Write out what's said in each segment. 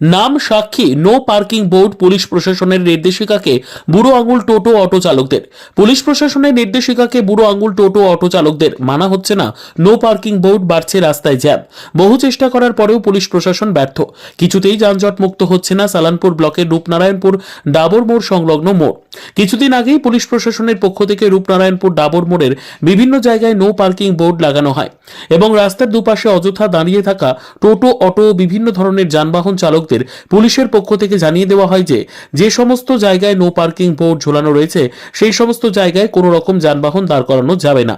নাম সাক্ষী no parking board police প্রশাসনের নির্দেশিকাকে বুড়ো আঙুল টোটো অটো চালকদের। পুলিশ প্রশাসনের নির্দেশিকাকে বুড়ো আঙুল টোটো অটো চালকদের। মানা হচ্ছে না নো পার্কিং বোর্ড বাড়ছে রাস্তায় জ্যাম। বহু চেষ্টা করার পরেও পুলিশ প্রশাসন ব্যর্থ। কিছুতেই যানজট মুক্ত হচ্ছে না সালানপুর ব্লকের রূপনারায়ণপুর ডাবর মোড় সংলগ্ন মোড়। কিছুদিন আগেই পুলিশ প্রশাসনের পক্ষ থেকে রূপনারায়ণপুর ডাবর মোড়ের বিভিন্ন জায়গায় নো পার্কিং বোর্ড লাগানো হয়। এবং রাস্তার দুপাশে অযথা দাঁড়িয়ে থাকা টোটো, অটো, বিভিন্ন ধরনের যানবাহন চালকদের পুলিশের পক্ষ থেকে জানিয়ে দেওয়া হয় যে যে সমস্ত জায়গায় নো পার্কিং বোর্ড ঝোলানো রয়েছে, সেই সমস্ত জায়গায় কোনো রকম যানবাহন দাঁড় করানো যাবে না।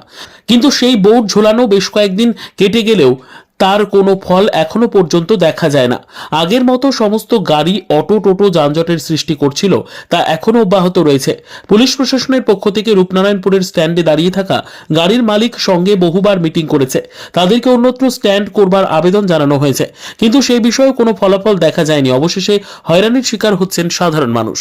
কিন্তু সেই বোর্ড ঝোলানো বেশ কয়েকদিন কেটে গেলেও তার কোনো ফল এখনও পর্যন্ত দেখা যায় না। আগের মতো সমস্ত গাড়ি, অটো, টোটো যানজটের সৃষ্টি করছিল, তা এখনও অব্যাহত রয়েছে। পুলিশ প্রশাসনের পক্ষ থেকে রূপনারায়ণপুরের স্ট্যান্ডে দাঁড়িয়ে থাকা গাড়ির মালিক সঙ্গে বহুবার মিটিং করেছে। তাদেরকে অন্যত্র স্ট্যান্ড করবার আবেদন জানানো হয়েছে। কিন্তু সেই বিষয়ে কোনো ফলাফল দেখা যায়নি। অবশেষে হয়রানির শিকার হচ্ছেন সাধারণ মানুষ।